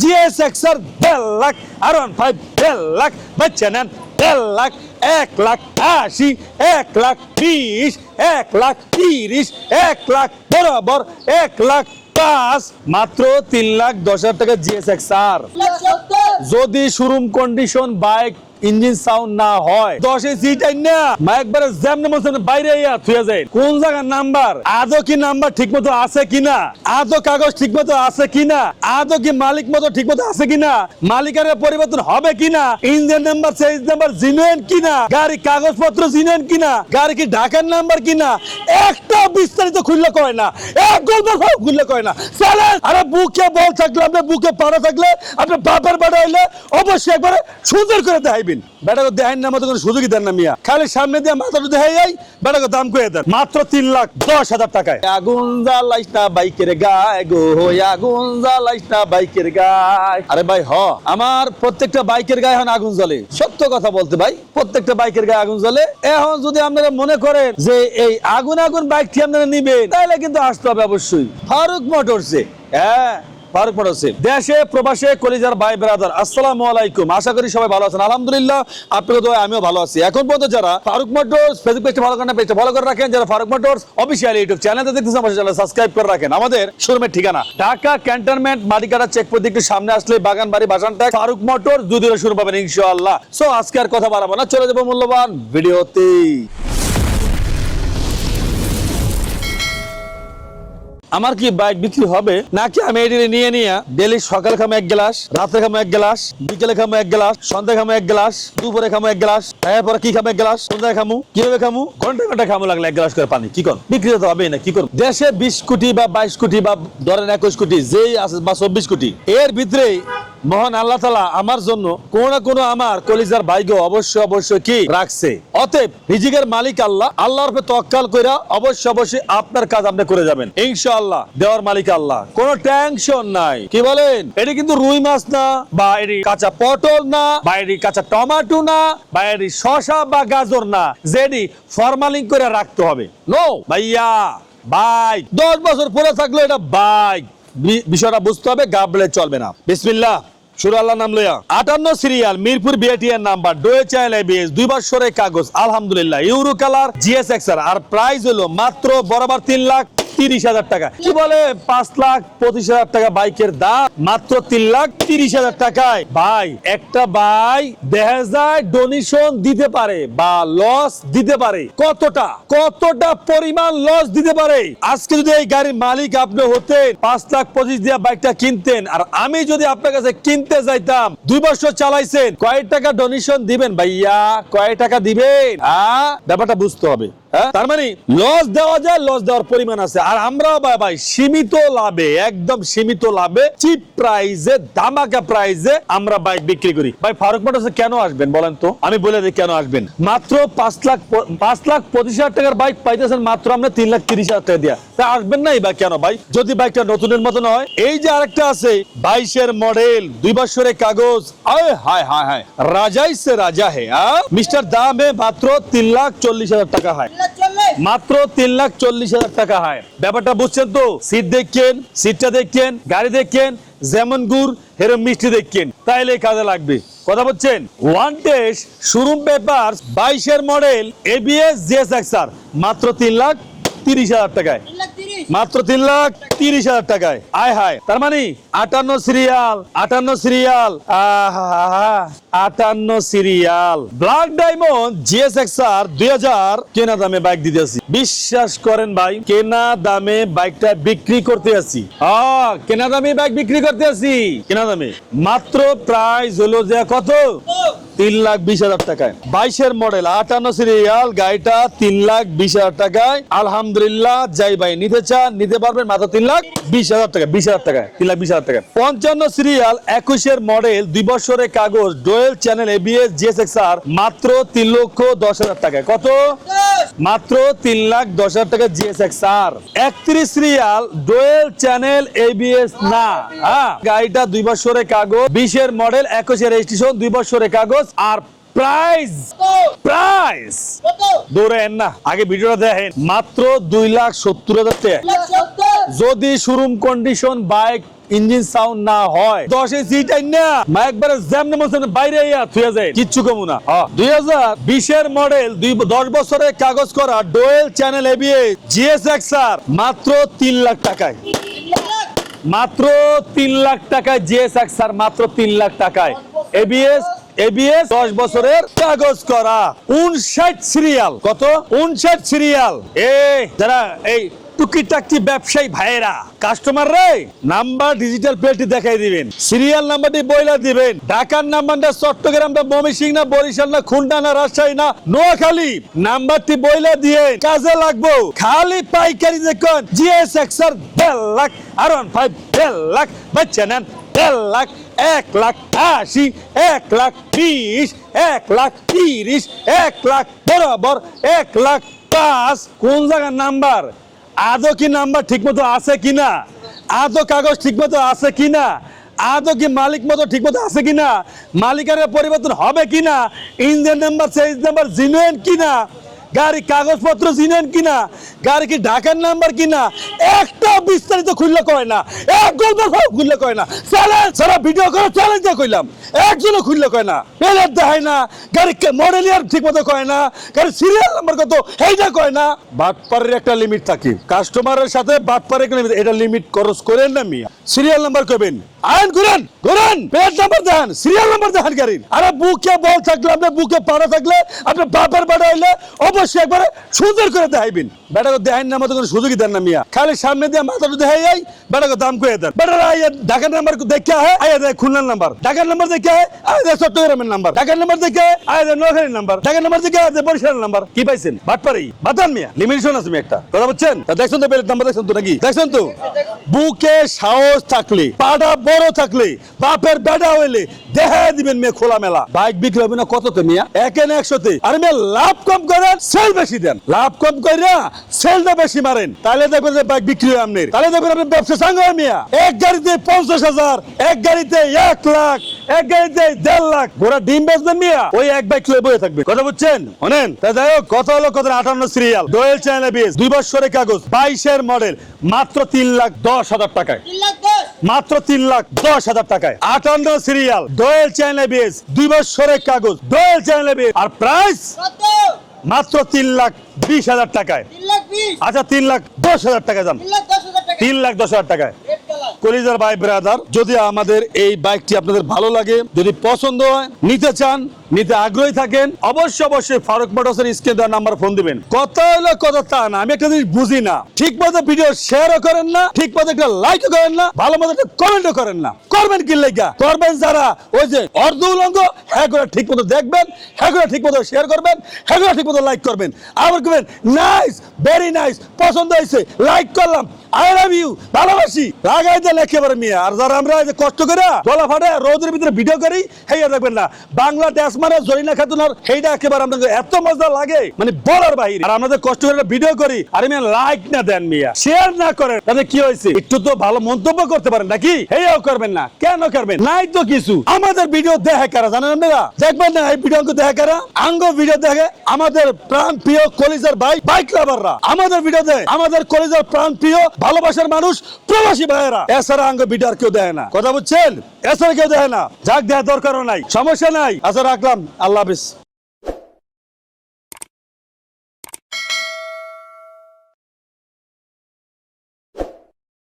GS XR দেড় লাখ আর one five দেড় লাখ বাচ্চা নেন দেড় লাখ এক লাখ আশি এক লাখ বিশ এক লাখ তিরিশ এক লাখ বরাবর এক লাখ পাঁচ মাত্র তিন লাখ দশ হাজার টাকা জিএস এক্সার যদি showroom condition bike engine sound না হয়। দশে সিট না মা একবারে জ্যাম নেমন বাইরে ইয়া থুয়ে যায়। কোন জায়গার নাম্বার? আদৌ কি নাম্বার ঠিক মতো আছে কিনা? আদৌ কাগজ ঠিক মতো আছে কিনা? আদৌ কি মালিক মতো ঠিক মতো আছে কিনা? মালিকের পরিবর্তন হবে কিনা? Engine number, chassis number genuine কিনা? গাড়ি কাগজপত্র জিনুইন কিনা? গাড়ি কি ঢাকার নাম্বার কিনা? একটা বিস্তারিত খুললে কয় না। এক গল্প খুললে কয় না। চলেন আরে বুকে বল থাকলে, আপনার বুকে পাড়া থাকলে, আপনার বাপের বাড়া হইলে অবশ্যই একবারে সুন্দর করে দেখাইবেন বেটাকে দেখাইন না মতো কোনো সুযোগই দেন না মিয়া। খালি সামনে দিয়ে মাথাটা দেখাই যাই বেটাকে দাম করে দেন। মাত্র তিন লাখ দশ হাজার টাকায়। আগুন জ্বালাইস না বাইকের গায়ে গো আগুন জ্বালাইস না বাইকের গায়ে। আরে ভাই, হ। আমার প্রত্যেকটা বাইকের গায়ে এখন আগুন জ্বলে। সত্য কথা বলতে ভাই, প্রত্যেকটা বাইকের গায়ে আগুন জ্বলে। এখন যদি আপনারা মনে করেন যে এই আগুন আগুন বাইকটি আপনারা নিবেন, তাহলে কিন্তু আসতে হবে অবশ্যই। ফারুক মোটরসে। হ্যাঁ। ফারুক মোটরসে দেশে, প্রবাসে, কলিজার ভাই, ব্রাদার, আসসালামু আলাইকুম। আশা করি সবাই ভালো আছেন। আলহামদুলিল্লাহ আমিও ভালো আছি। এখন পর্যন্ত যারা ফারুক মোটরস ফেসবুক পেজটা ভালো করেন পেজটা করে রাখেন। যারা ফারুক মোটরস অফিসিয়াল ইউটিউব চ্যানেলটা চ্যানেল সাবস্ক্রাইব করে রাখেন। আমাদের শোরুমের ঠিকানা, ঢাকা ক্যান্টনমেন্ট মাদিকাটা চেকপোস্ট একটু সামনে আসলে বাগান বাড়ি বাসানটা ফারুক মোটরস দুই দিনের শুরু পাবেন ইনশাআল্লাহ। সো আজকে আর কথা বাড়াবো না। চলে যাব মূল্যবান ভিডিওতেই। আমার কি বাইক বিক্রি হবে? নাকি আমি এটি নিয়ে নিয়ে ডেলি সকালে খামো এক গ্লাস রাতে খামো এক গ্লাস, বিকেলে খামো এক গ্লাস সন্ধ্যা খামো এক গ্লাস, দুপুরে খামো এক গ্লাস তারপরে কি খামো এক গ্লাস, সন্ধ্যায় খামু, কীভাবে খামু? ঘণ্টা ঘণ্টা খামো লাগলে এক গ্লাস করে পানি, কি কর? বিক্রি তো হবেই না, কি করো দেশে বিশ কোটি বা বাইশ কোটি বা ধরেন একুশ কোটি, যেই আছে বা চব্বিশ কোটি, এর ভিতরে মহান আল্লাহ তালা আমার জন্য কোন না কোনো আমার কলিজার ভাইগো অবশ্যই অবশ্যই কি রাখছে। অতএব রিজিকের মালিক আল্লাহ, আল্লাহর উপরে তক্কাল কইরা অবশ্যই অবশ্যই আপনার কাজ আপনি করে যাবেন। ইনশাআল্লাহ, দেওয়ার মালিক আল্লাহ। কোনো টেনশন নাই। কি বলেন? এটি কিন্তু রুই মাছ না, বা এটি কাঁচা পটল না, বা এটি কাঁচা টমাটো না, বা এটি শশা বা গাজর না, যেটি ফরমালিং করে রাখতে হবে। নো ভাইয়া বাইক দশ বছর পরে থাকলে এটা বাইক বিষয়টা বুঝতে হবে, গাবলে চলবে না। শুরু আল্লাহ নাম লইয়া। আটান্ন সিরিয়াল, মিরপুর বিআইটিএন নাম্বার ডোয়ে চ্যানেল এবিএস দুই বছরের কাগজ, আলহামদুলিল্লাহ। ইউরো কালার জিএস আর প্রাইস হলো মাত্র বরাবর তিন লাখ তিরিশ হাজার টাকা। কি বলে? পাঁচ লাখ পঁচিশ হাজার টাকা বাইকের দাম, মাত্র তিন লাখ তিরিশ হাজার টাকায়। ভাই, একটা বাইক দেখা যায় ডোনেশন দিতে পারে বা লস দিতে পারে। কতটা? কতটা পরিমাণ লস দিতে পারে? আজকে যদি এই গাড়ির মালিক আপনি হতেন, পাঁচ লাখ পঁচিশ দিয়ে বাইকটা কিনতেন, আর আমি যদি আপনার কাছে কিনতে যাইতাম, দুই বছর চালাইছেন, কয় টাকা ডোনেশন দিবেন ভাইয়া? কয় টাকা দিবেন? হ্যাঁ ব্যাপারটা বুঝতে হবে। হ্যাঁ? তার মানে লস দেওয়া যায় লস দেওয়ার পরিমাণ আছে। আর আমরাও ভাই সীমিত লাভে, একদম সীমিত লাভে চিপ প্রাইজে দামাকা প্রাইজে আমরা বাইক বিক্রি করি। ভাই, ফারুক কেন আসবেন বলেন তো? আমি বলে দিই কেন আসবেন। মাত্র পাঁচ লাখ পাঁচ লাখ পঁচিশ হাজার টাকার বাইক পাইতেছেন মাত্র আমরা তিন লাখ তিরিশ হাজার টাকা দিয়া। তা আসবেন বা কেন ভাই? যদি বাইকটা নতুনের মতো নয় এই যে আরেকটা আছে, বাইশের মডেল দুই বছরের কাগজ। আয় হায় হায় হায়। রাজাই সে রাজা হে মিস্টার দাম মাত্র তিন লাখ চল্লিশ হাজার টাকা হয়। মাত্র তিন লাখ চল্লিশ হাজার টাকা হয়। ব্যাপারটা বুঝছেন তো? সিট দেখছেন সিটটা দেখছেন গাড়ি দেখছেন যেমন গুড়, হেরম মিষ্টি দেখছেন তাইলে কাজে লাগবে। কথা বলছেন? ওয়ান টেস্ট শোরুম পেপার বাইশের মডেল এবিএস জিএস এক্সার মাত্র তিন লাখ তিরিশ হাজার টাকায়। মাত্র তিন লাখ তিরিশ হাজার টাকায়। আয় হায়। তার মানে আটান্ন সিরিয়াল আটান্ন সিরিয়াল আটান্ন serial. Black diamond GS XR দুই হাজার কেনা দামে বাইক দিতে আছি। বিশ্বাস করেন ভাই, কেনা দামে বাইকটা বিক্রি করতে আছি। কেনা দামে বাইক বিক্রি করতে আছি। কেনা দামে। মাত্র প্রাইস হলো যে কত? তিন লাখ বিশ হাজার টাকায়। বাইশের মডেল, আটান্ন সিরিয়াল গাড়িটা তিন লাখ বিশ হাজার টাকায়। আলহামদুলিল্লাহ, যাই ভাই নিতে চান, নিতে পারবেন মাত্র তিন লাখ বিশ হাজার টাকা বিশ হাজার টাকায়, তিন লাখ বিশ হাজার টাকা পঞ্চান্ন সিরিয়াল একুশের মডেল দুই বছরের কাগজ dual channel ABS GSX R মাত্র তিন লক্ষ দশ হাজার টাকায়। কত? মাত্র তিন লাখ দশ হাজার টাকা জিএস আর একত্রিশ রিয়াল ডোয়েল চ্যানেল এবিএস না। হ্যাঁ গাড়িটা দুই বছরের কাগজ বিশের মডেল একুশে রেজিস্ট্রেশন দুই বছরের কাগজ আর প্রাইস প্রাইস। দৌড়েন না আগে ভিডিওটা দেখেন। মাত্র দুই লাখ সত্তর হাজার টাকা। যদি showroom condition bike engine sound না হয় দশ সিট না মা একবারে জ্যামনে মতন বাইরে ইয়া থুয়ে যায়। কিচ্ছু কমু না। দুই হাজার বিশের মডেল দুই দশ বছরের কাগজ করা dual channel ABA GS XR মাত্র তিন লাখ টাকায়। মাত্র তিন লাখ টাকায় জিএস এক্সআর মাত্র তিন লাখ টাকায়। এবিএস এবিএস দশ বছরের কাগজ করা। উনষাট সিরিয়াল কত? উনষাট সিরিয়াল এ যারা এই টুকিটাকি ব্যবসায়ী ভাইয়েরা কাস্টমার রে নাম্বার ডিজিটাল প্লেটটি দেখাই দিবেন সিরিয়াল নাম্বারটি বইলা দিবেন, ঢাকার নাম্বারটা চট্টগ্রাম না ময়মনসিং না বরিশাল না খুলনা না রাজশাহী না নোয়াখালী নাম্বারটি বইলা দিয়ে কাজে লাগবো। খালি পাইকারি দেখুন জিএস এক্সআর দেড় লাখ আর ওয়ান ফাইভ দেড় লাখ, বাচ্চা নেন দেড় লাখ, এক লাখ আশি, এক লাখ বিশ, এক লাখ তিরিশ, এক লাখ বরাবর, এক লাখ পাঁচ। কোন জায়গার নাম্বার আদৌ কি নাম্বার ঠিকমতো আছে কি না আদৌ কাগজ ঠিকমতো আছে কি না আদৌ কি মালিক মতো ঠিক মতো আছে কিনা? মালিকের পরিবর্তন হবে কি না ইঞ্জিন নাম্বার সেজ নাম্বার জিনুয়েন কিনা? গাড়ি কাগজপত্র চিনেন কিনা? গাড়ি কি ঢাকার নাম্বার কিনা? একটা বিস্তারিত খুললে কয় না। এক গল্প খুললে কয় না। চ্যালেঞ্জ, সারা ভিডিও করে চ্যালেঞ্জ কইলাম। একজনও খুললে কয় না। পেলের দেখায় না। গাড়ি মডেল ইয়ার ঠিক মতো কয় না। গাড়ি সিরিয়াল নাম্বার কত এইটা কয় না। বাটপারের একটা লিমিট থাকে। কাস্টমারের সাথে বাটপারের এটা লিমিট খরচ করেন না মিয়া। সিরিয়াল নাম্বার কবেন আইন করেন করেন পেজ নাম্বার দেন সিরিয়াল নাম্বার দেখান গাড়ির। আরে বুকে বল থাকলে, আপনার বুকে পাড়া থাকলে, আপনার বাপার বাড়া হইলে অবশ্যই একবারে সুন্দর করে দেখাইবেন। বেটাকে দেখাইন কোনো সুযোগই দেন না মিয়া। খালি সামনে দিয়ে যাই বেটাকে দাম কয়ে দেন। বেটারা আইয়া নাম্বার দেখে আইয়া দেয় খুলনার নাম্বার ঢাকার নাম্বার দেখে আইয়া দেয় চট্টগ্রামের নাম্বার ঢাকার নাম্বার দেখে আইয়া দেয় নোয়াখালীর নাম্বার ঢাকার নাম্বার দেখে আইয়া দেয় নাম্বার কি পাইছেন? বাটপারি বাতান মিয়া লিমিটেশন আছে একটা। কথা বলছেন দেখছেন তো বেলের নাম্বার দেখছেন তো নাকি? দেখছেন তো? বুকে সাহস থাকলে, পাটা বড় থাকলে বাপের বেটা হইলে দেখা দিবেন মেয়ে খোলা মেলা বাইক বিক্রি হবে না কততে মিয়া? একে না একশোতে। আর মেয়ে লাভ কম করেন সেল বেশি দেন। লাভ কম করে সেলটা বেশি মারেন। তাহলে দেখবেন যে বাইক বিক্রি হয় আপনার তাহলে দেখবেন আপনার ব্যবসা সাঙ্গ মিয়া। এক গাড়িতে পঞ্চাশ হাজার এক গাড়িতে এক লাখ এক গাড়িতে দেড় লাখ। ঘোড়া ডিম বেচবেন মিয়া? ওই এক বাইক লয়ে বয়ে থাকবে। কথা বুঝছেন? শোনেন। তা যাই হোক কত হলো কত আটান্ন সিরিয়াল দোয়েল চ্যানেল বিএস। দুই বছরের কাগজ বাইশের মডেল মাত্র তিন লাখ দশ হাজার টাকায়। তিন লাখ দশ? মাত্র তিন লাখ দশ হাজার টাকায়। আটান্ন সিরিয়াল দোয়েল চ্যানেল বিএস দুই বছরের কাগজ দোয়েল চ্যানেল বিএস আর প্রাইস মাত্র। তিন লাখ বিশ হাজার টাকায়। আচ্ছা তিন লাখ দশ হাজার টাকা যান। তিন লাখ দশ হাজার টাকা তিন লাখ দশ হাজার টাকায়। কলিজার ভাই ব্রাদার যদি আমাদের এই বাইকটি আপনাদের ভালো লাগে যদি পছন্দ হয় নিতে চান নিতে আগ্রহী থাকেন, অবশ্যই অবশ্যই ফারুক মোটরসের স্ক্রিন দেওয়ার নাম্বার ফোন দিবেন। কত হলো কথা তা না, আমি একটা জিনিস বুঝি না। ঠিক মতো ভিডিও শেয়ারও করেন না, ঠিক মতো একটা লাইকও করেন না, ভালো মতো একটা কমেন্টও করেন না। করবেন কি লেগা? করবেন যারা, ওই যে অর্ধ উলঙ্গ হ্যাঁ ঠিক মতো দেখবেন হ্যাঁ ঠিক মতো শেয়ার করবেন হ্যাঁ ঠিক মতো লাইক করবেন। আবার করবেন নাইস ভেরি নাইস পছন্দ হয়েছে লাইক করলাম আই লাভ ইউ ভালোবাসি। লাগাই দেন একেবারে মিয়া। আর যারা আমরা কষ্ট করে গলা ফাটে রোদের ভিতরে ভিডিও করি, হেয়া দেখবেন না, বাংলাদেশ মানে জরিনা খাতুনার, সেইটা একেবারে এত মজা লাগে মানে বলার আর আমাদের কষ্ট করে ভিডিও করি, আর লাইক না দেন মিয়া শেয়ার না করেন তাহলে কি হয়েছে? একটু তো ভালো মন্তব্য করতে পারেন, নাকি? করবেন না, কেন করবেন? নাই তো কিছু। আমাদের ভিডিও কারা, জানেন আপনারা? দেখবেন না এই ভিডিও কারা? আঙ্গ ভিডিও দেখে আমাদের প্রাণ প্রিয় কলিজার ভাই বাইক লাভাররা আমাদের ভিডিও দেখে আমাদের কলিজার প্রাণ প্রিয়, ভালোবাসার মানুষ, প্রবাসী ভাইয়েরা। এছাড়া আঙ্গ ভিডিও আর কেউ দেয় না। কথা বুঝছেন? এছাড়া কেউ দেয় না। যাক দেওয়ার দরকারও নাই, সমস্যা নাই। আচ্ছা রাখলাম। আল্লাহ হাফিজ।